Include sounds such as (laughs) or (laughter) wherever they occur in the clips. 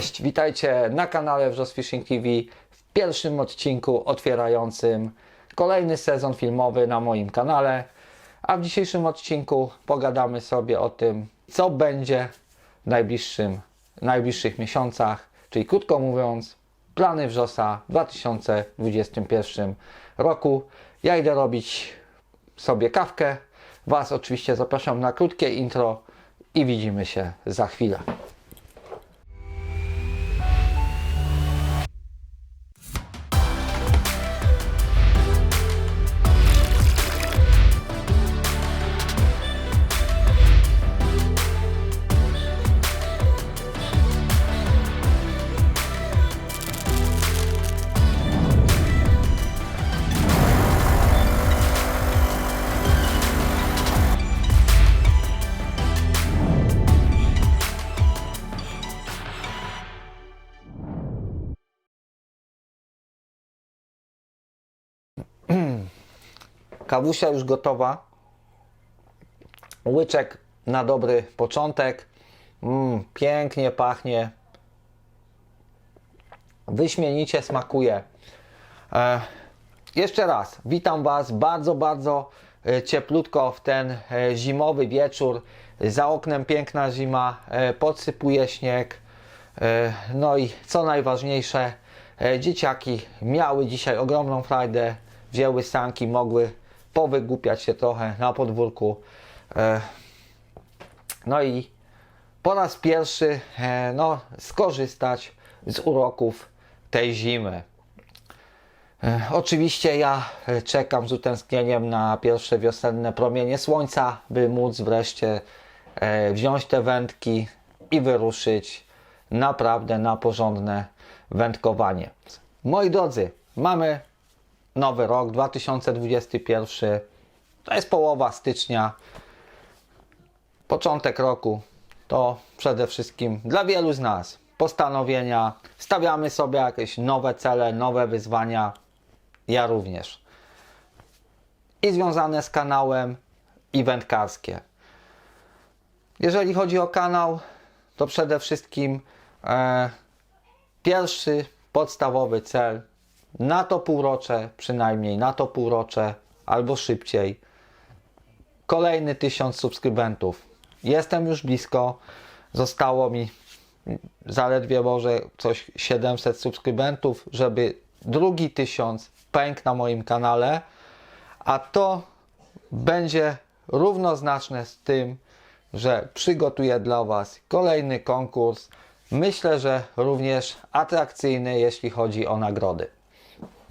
Cześć, witajcie na kanale Wrzos Fishing TV w pierwszym odcinku otwierającym kolejny sezon filmowy na moim kanale. A w dzisiejszym odcinku pogadamy sobie o tym, co będzie w najbliższym, najbliższych miesiącach, czyli krótko mówiąc, plany Wrzosa w 2021 roku. Ja idę robić sobie kawkę. Was oczywiście zapraszam na krótkie intro i widzimy się za chwilę. Kawusia już gotowa. Łyczek na dobry początek. Mm, pięknie pachnie. Wyśmienicie smakuje. E, jeszcze raz, witam Was bardzo, bardzo e, cieplutko w ten e, zimowy wieczór. Za oknem piękna zima, e, podsypuje śnieg. No i co najważniejsze, dzieciaki miały dzisiaj ogromną frajdę, wzięły sanki, mogły powygłupiać się trochę na podwórku. E, No i po raz pierwszy e, no, skorzystać z uroków tej zimy. E, Oczywiście ja czekam z utęsknieniem na pierwsze wiosenne promienie słońca, by móc wreszcie wziąć te wędki i wyruszyć naprawdę na porządne wędkowanie. Moi drodzy, mamy nowy rok 2021. To jest połowa stycznia. Początek roku to przede wszystkim dla wielu z nas postanowienia. Stawiamy sobie jakieś nowe cele, nowe wyzwania. Ja również. I związane z kanałem, i wędkarskie. Jeżeli chodzi o kanał, to przede wszystkim e, pierwszy podstawowy cel na to półrocze, przynajmniej na to półrocze, albo szybciej. Kolejny tysiąc subskrybentów. Jestem już blisko. Zostało mi zaledwie może coś 700 subskrybentów, żeby drugi tysiąc pękł na moim kanale, a to będzie równoznaczne z tym, że przygotuję dla Was kolejny konkurs. Myślę, że również atrakcyjny, jeśli chodzi o nagrody.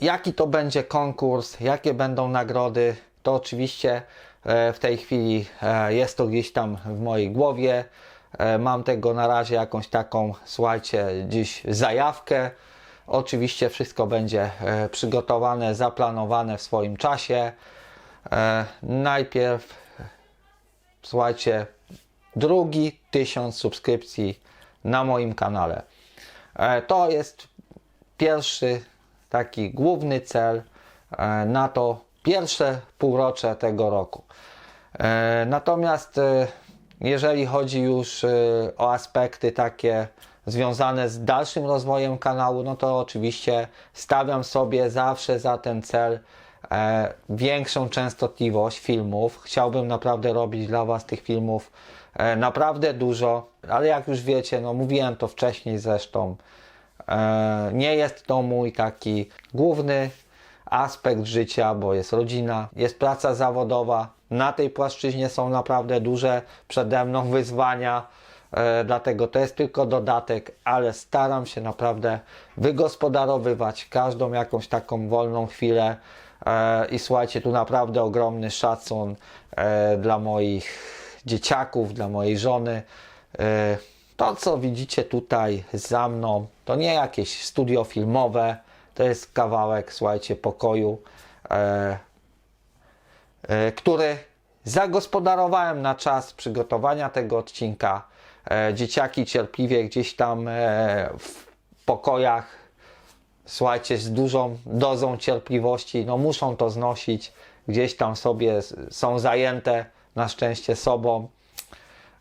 Jaki to będzie konkurs, jakie będą nagrody, to oczywiście e, w tej chwili e, jest to gdzieś tam w mojej głowie. E, Mam tego na razie jakąś taką, słuchajcie, dziś zajawkę. Oczywiście wszystko będzie przygotowane, zaplanowane w swoim czasie. Najpierw, słuchajcie, drugi tysiąc subskrypcji na moim kanale. To jest pierwszy taki główny cel e, na to pierwsze półrocze tego roku. E, Natomiast e, jeżeli chodzi już o aspekty takie związane z dalszym rozwojem kanału, no to oczywiście stawiam sobie zawsze za ten cel większą częstotliwość filmów. Chciałbym naprawdę robić dla Was tych filmów naprawdę dużo, ale jak już wiecie, no mówiłem to wcześniej zresztą, nie jest to mój taki główny aspekt życia, bo jest rodzina, jest praca zawodowa. Na tej płaszczyźnie są naprawdę duże przede mną wyzwania, e, dlatego to jest tylko dodatek, ale staram się naprawdę wygospodarowywać każdą jakąś taką wolną chwilę. E, I słuchajcie, tu naprawdę ogromny szacun e, dla moich dzieciaków, dla mojej żony. E, to, co widzicie tutaj za mną, to nie jakieś studio filmowe, to jest kawałek, słuchajcie, pokoju, e, e, który zagospodarowałem na czas przygotowania tego odcinka. E, dzieciaki cierpliwie gdzieś tam e, w pokojach, słuchajcie, z dużą dozą cierpliwości, no muszą to znosić, gdzieś tam sobie są zajęte na szczęście sobą.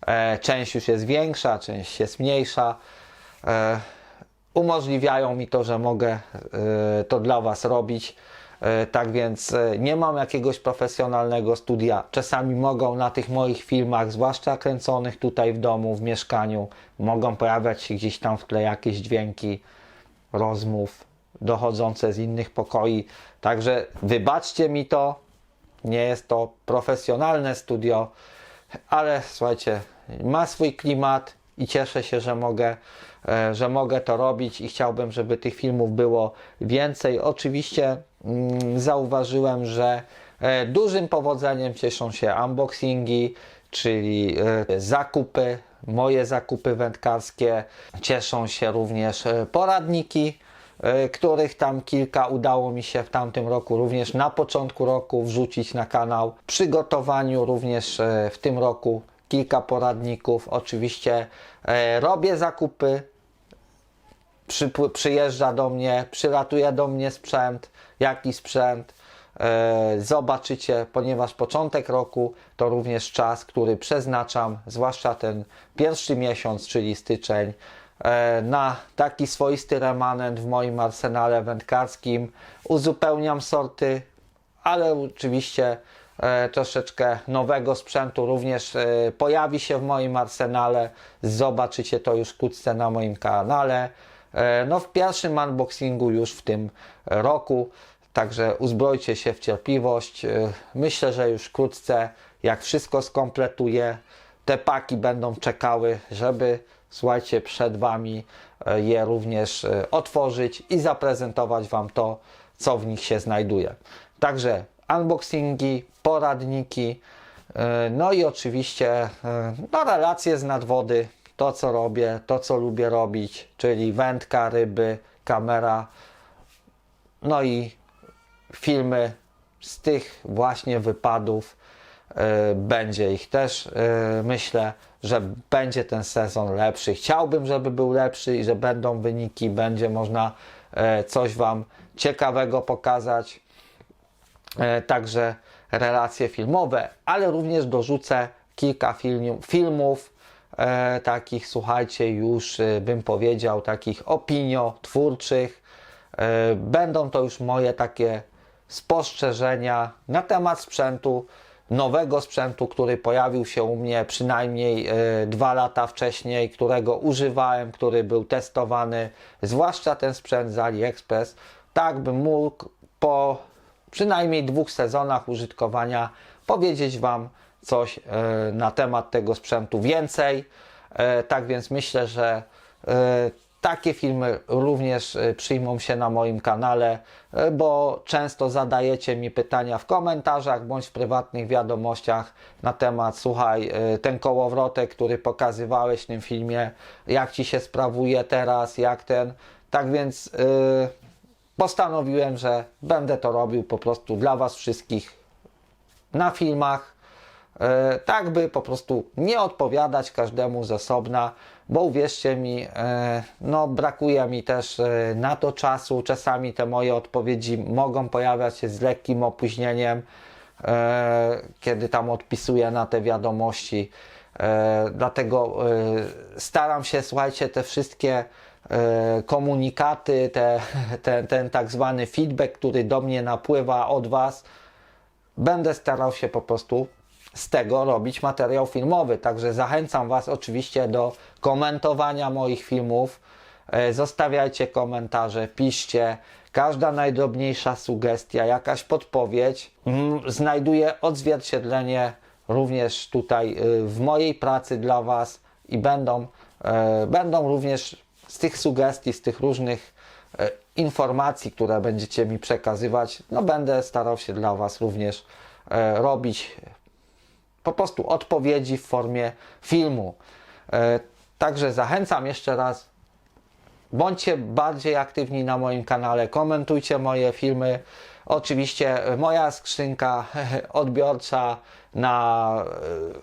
E, część już jest większa, część jest mniejsza. E, umożliwiają mi to, że mogę e, to dla Was robić. E, Tak więc e, nie mam jakiegoś profesjonalnego studia. Czasami mogą na tych moich filmach, zwłaszcza kręconych tutaj w domu, w mieszkaniu, mogą pojawiać się gdzieś tam w tle jakieś dźwięki rozmów dochodzące z innych pokoi. Także wybaczcie mi to. Nie jest to profesjonalne studio, ale słuchajcie, ma swój klimat i cieszę się, że mogę, e, że mogę to robić i chciałbym, żeby tych filmów było więcej. Oczywiście mm, zauważyłem, że e, dużym powodzeniem cieszą się unboxingi, czyli e, zakupy, moje zakupy wędkarskie. Cieszą się również poradniki, których tam kilka udało mi się w tamtym roku, również na początku roku wrzucić na kanał. Przygotowaniu również w tym roku kilka poradników. Oczywiście e, robię zakupy, przy, przyjeżdża do mnie, przylatuje do mnie sprzęt, jaki sprzęt. E, zobaczycie, ponieważ początek roku to również czas, który przeznaczam, zwłaszcza ten pierwszy miesiąc, czyli styczeń, e, na taki swoisty remanent w moim arsenale wędkarskim. Uzupełniam sorty, ale oczywiście troszeczkę nowego sprzętu również e, pojawi się w moim arsenale. Zobaczycie to już wkrótce na moim kanale. E, no w pierwszym unboxingu już w tym roku. Także uzbrojcie się w cierpliwość. E, Myślę, że już wkrótce, jak wszystko skompletuję, te paki będą czekały, żeby, słuchajcie, przed Wami e, je również e, otworzyć i zaprezentować Wam to, co w nich się znajduje. Także unboxingi, poradniki, e, no i oczywiście e, no, relacje z nadwody, to co robię, to co lubię robić, czyli wędka, ryby, kamera, no i filmy z tych właśnie wypadów. e, Będzie ich też, myślę, że będzie ten sezon lepszy. Chciałbym, żeby był lepszy i że będą wyniki, będzie można coś Wam ciekawego pokazać. E, Także relacje filmowe, ale również dorzucę kilka film, filmów, e, takich, słuchajcie, już e, bym powiedział, takich opinio-twórczych. E, Będą to już moje takie spostrzeżenia na temat sprzętu, nowego sprzętu, który pojawił się u mnie przynajmniej e, dwa lata wcześniej, którego używałem, który był testowany, zwłaszcza ten sprzęt z AliExpress, tak bym mógł po przynajmniej dwóch sezonach użytkowania powiedzieć Wam coś e, na temat tego sprzętu więcej. E, Tak więc myślę, że e, takie filmy również przyjmą się na moim kanale, bo często zadajecie mi pytania w komentarzach bądź w prywatnych wiadomościach na temat, słuchaj, ten kołowrotek, który pokazywałeś w tym filmie, jak ci się sprawuje teraz, jak ten. Tak więc e, postanowiłem, że będę to robił po prostu dla Was wszystkich na filmach, e, tak by po prostu nie odpowiadać każdemu z osobna, bo uwierzcie mi, e, no brakuje mi też e, na to czasu. Czasami te moje odpowiedzi mogą pojawiać się z lekkim opóźnieniem, kiedy tam odpisuję na te wiadomości. Dlatego staram się, słuchajcie, te wszystkie komunikaty, te, ten, ten tak zwany feedback, który do mnie napływa od Was, będę starał się po prostu z tego robić materiał filmowy. Także zachęcam Was oczywiście do komentowania moich filmów. E, Zostawiajcie komentarze, piszcie. Każda najdrobniejsza sugestia, jakaś podpowiedź mm, znajduje odzwierciedlenie również tutaj y, w mojej pracy dla Was i będą, e, będą również z tych sugestii, z tych różnych e, informacji, które będziecie mi przekazywać, no będę starał się dla Was również e, robić po prostu odpowiedzi w formie filmu. E, Także zachęcam jeszcze raz, bądźcie bardziej aktywni na moim kanale, komentujcie moje filmy. Oczywiście moja skrzynka (laughs) odbiorcza na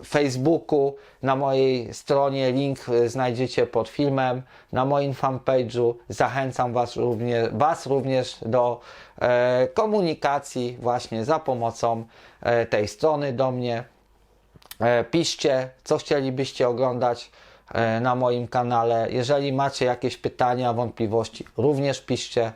e, Facebooku, na mojej stronie, link e, znajdziecie pod filmem, na moim fanpage'u. Zachęcam was również, was również do e, komunikacji właśnie za pomocą e, tej strony do mnie. E, Piszcie, co chcielibyście oglądać e, na moim kanale. Jeżeli macie jakieś pytania, wątpliwości, również piszcie.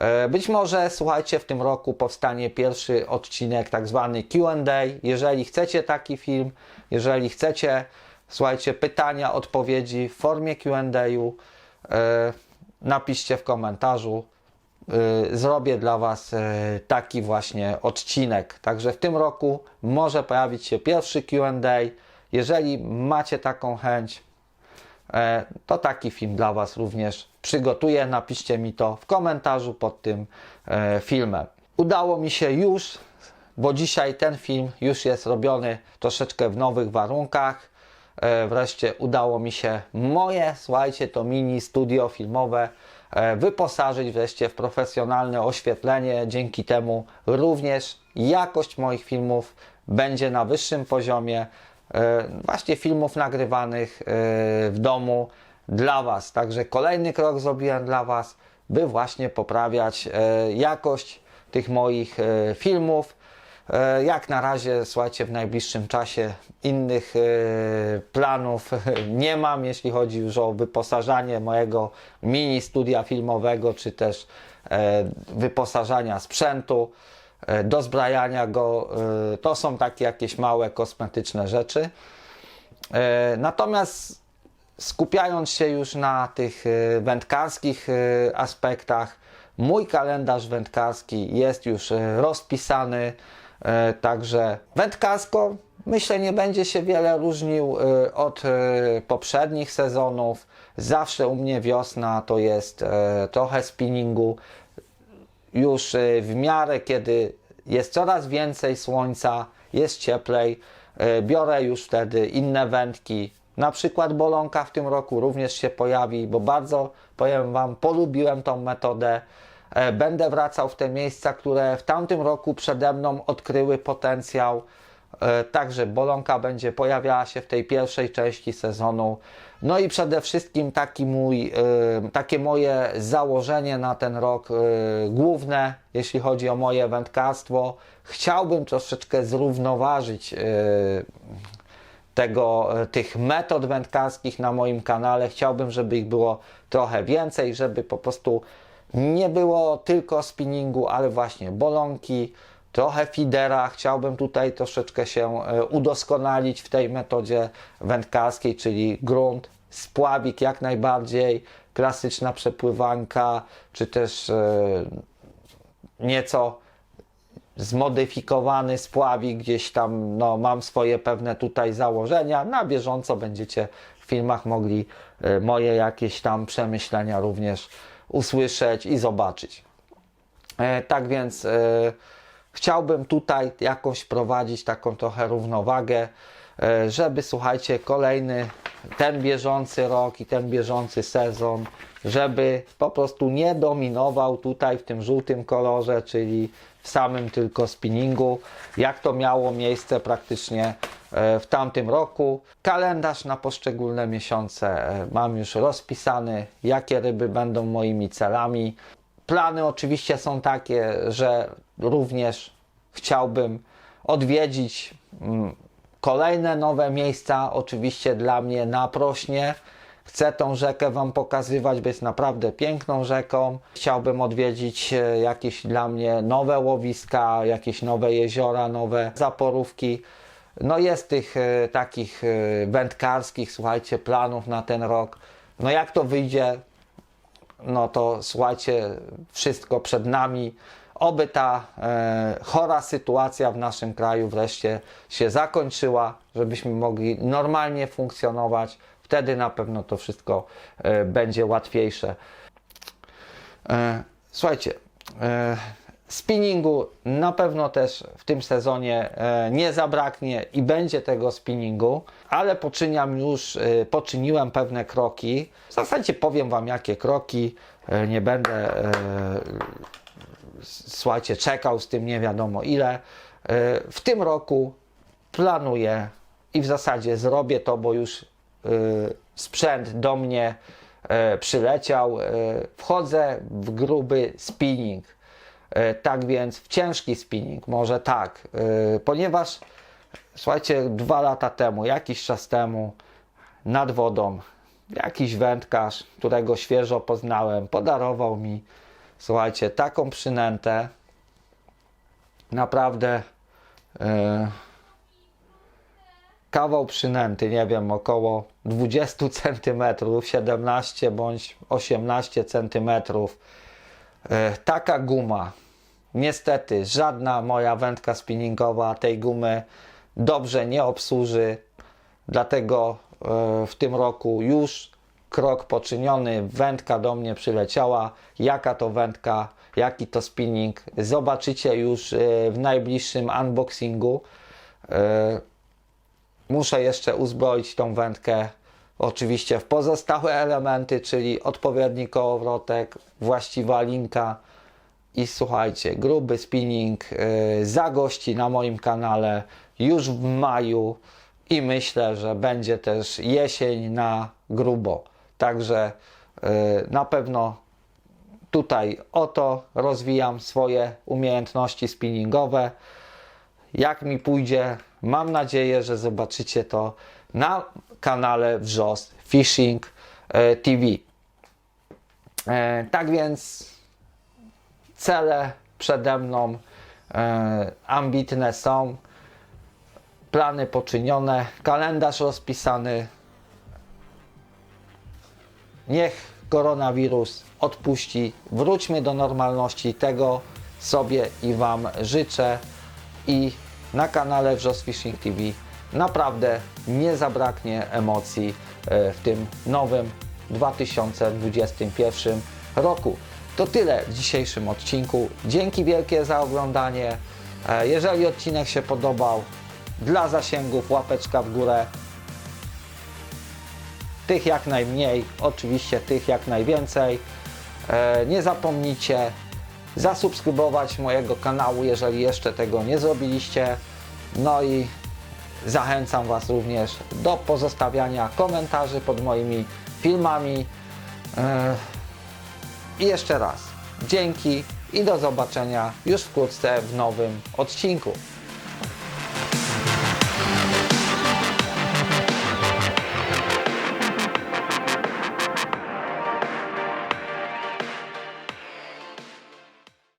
E, Być może, słuchajcie, w tym roku powstanie pierwszy odcinek, tak zwany QA. Jeżeli chcecie taki film, jeżeli chcecie, słuchajcie, pytania, odpowiedzi w formie QA, e, napiszcie w komentarzu. Y, zrobię dla Was taki właśnie odcinek. Także w tym roku może pojawić się pierwszy QA. Jeżeli macie taką chęć, e, to taki film dla Was również przygotuję. Napiszcie mi to w komentarzu pod tym e, filmem. Udało mi się już, bo dzisiaj ten film już jest robiony troszeczkę w nowych warunkach. E, Wreszcie udało mi się moje, słuchajcie, to mini studio filmowe e, wyposażyć wreszcie w profesjonalne oświetlenie. Dzięki temu również jakość moich filmów będzie na wyższym poziomie. Właśnie filmów nagrywanych w domu dla Was. Także kolejny krok zrobiłem dla Was, by właśnie poprawiać e, jakość tych moich e, filmów. E, Jak na razie, słuchajcie, w najbliższym czasie innych planów (laughs) nie mam, jeśli chodzi już o wyposażanie mojego mini studia filmowego, czy też wyposażania sprzętu, dozbrajania go. To są takie jakieś małe kosmetyczne rzeczy. Natomiast skupiając się już na tych e, wędkarskich e, aspektach, mój kalendarz wędkarski jest już e, rozpisany, także wędkarsko myślę nie będzie się wiele różnił od poprzednich sezonów. Zawsze u mnie wiosna to jest trochę spinningu, już y, w miarę, kiedy jest coraz więcej słońca, jest cieplej, y, biorę już wtedy inne wędki. Na przykład bolonka w tym roku również się pojawi, bo bardzo, powiem Wam, polubiłem tą metodę. E, Będę wracał w te miejsca, które w tamtym roku przede mną odkryły potencjał. E, Także bolonka będzie pojawiała się w tej pierwszej części sezonu. No i przede wszystkim taki mój, e, takie moje założenie na ten rok główne, jeśli chodzi o moje wędkarstwo. Chciałbym troszeczkę zrównoważyć tego, e, tych metod wędkarskich na moim kanale. Chciałbym, żeby ich było trochę więcej, żeby po prostu nie było tylko spinningu, ale właśnie bolonki, trochę fidera. Chciałbym tutaj troszeczkę się e, udoskonalić w tej metodzie wędkarskiej, czyli grunt, spławik jak najbardziej, klasyczna przepływanka, czy też e, nieco zmodyfikowany spławik, gdzieś tam no, mam swoje pewne tutaj założenia. Na bieżąco będziecie w filmach mogli e, moje jakieś tam przemyślenia również usłyszeć i zobaczyć. E, tak więc e, chciałbym tutaj jakoś prowadzić taką trochę równowagę, e, żeby słuchajcie, kolejny ten bieżący rok i ten bieżący sezon, żeby po prostu nie dominował tutaj w tym żółtym kolorze, czyli w samym tylko spinningu, jak to miało miejsce praktycznie e, w tamtym roku. Kalendarz na poszczególne miesiące e, mam już rozpisany, jakie ryby będą moimi celami. Plany oczywiście są takie, że również chciałbym odwiedzić mm, kolejne nowe miejsca, oczywiście dla mnie na Prośnie. Chcę tą rzekę Wam pokazywać, bo jest naprawdę piękną rzeką. Chciałbym odwiedzić e, jakieś dla mnie nowe łowiska, jakieś nowe jeziora, nowe zaporówki. No jest tych e, takich e, wędkarskich, słuchajcie, planów na ten rok. No jak to wyjdzie, no to słuchajcie, wszystko przed nami. Oby ta e, chora sytuacja w naszym kraju wreszcie się zakończyła, żebyśmy mogli normalnie funkcjonować. Wtedy na pewno to wszystko e, będzie łatwiejsze. E, słuchajcie, e, spinningu na pewno też w tym sezonie nie zabraknie i będzie tego spinningu, ale poczyniam już, poczyniłem pewne kroki. W zasadzie powiem Wam jakie kroki. Nie będę słuchajcie, czekał z tym nie wiadomo ile. W tym roku planuję i w zasadzie zrobię to, bo już sprzęt do mnie e, przyleciał. E, Wchodzę w gruby spinning. Tak więc w ciężki spinning, może tak, ponieważ słuchajcie, dwa lata temu, jakiś czas temu, nad wodą. Jakiś wędkarz, którego świeżo poznałem, podarował mi, słuchajcie, taką przynętę. Naprawdę e, kawał przynęty, nie wiem, około 20 cm, 17 bądź 18 cm. E, taka guma. Niestety, żadna moja wędka spinningowa tej gumy dobrze nie obsłuży, dlatego e, w tym roku już krok poczyniony, wędka do mnie przyleciała. Jaka to wędka, jaki to spinning, zobaczycie już e, w najbliższym unboxingu. Muszę jeszcze uzbroić tą wędkę oczywiście w pozostałe elementy, czyli odpowiedni kołowrotek, właściwa linka i słuchajcie, gruby spinning yy, zagości na moim kanale już w maju i myślę, że będzie też jesień na grubo. Także yy, na pewno tutaj oto rozwijam swoje umiejętności spinningowe. Jak mi pójdzie, mam nadzieję, że zobaczycie to na kanale Wrzos Fishing e, TV. E, Tak więc cele przede mną e, ambitne są, plany poczynione, kalendarz rozpisany. Niech koronawirus odpuści, wróćmy do normalności. Tego sobie i Wam życzę i na kanale Wrzos Fishing TV naprawdę nie zabraknie emocji e, w tym nowym 2021 roku. To tyle w dzisiejszym odcinku. Dzięki wielkie za oglądanie. E, Jeżeli odcinek się podobał, dla zasięgów łapeczka w górę. Tych jak najmniej, oczywiście tych jak najwięcej. E, Nie zapomnijcie zasubskrybować mojego kanału, jeżeli jeszcze tego nie zrobiliście. No i zachęcam Was również do pozostawiania komentarzy pod moimi filmami. E, I jeszcze raz dzięki i do zobaczenia już wkrótce w nowym odcinku.